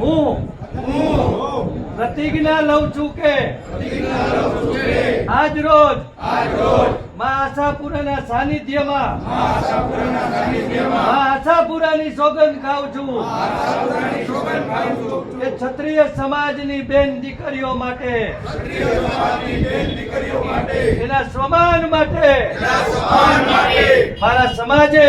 હું. પ્રતિજ્ઞા લઉં છું કે આજ રોજ મા આશાપુરાના સાનિધ્યમાં મા આશાપુરાની સોગંદ ખાઉં છું. કે ક્ષત્રિય સમાજની બેન દીકરીઓ માટે એના સમાન માટે મારા સમાજે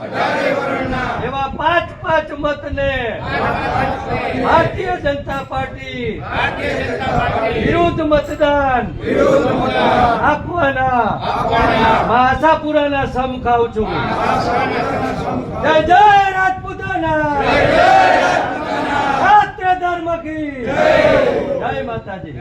વર્ણના એવા પાંચ પાંચ મતને ભારતીય જનતા પાર્ટી વિરુદ્ધ મતદાન આપવાના મા આશાપુરાના સમ ખાઉં છું. જય જય રાજપૂતાના. ધર્મ કી. જય માતાજી.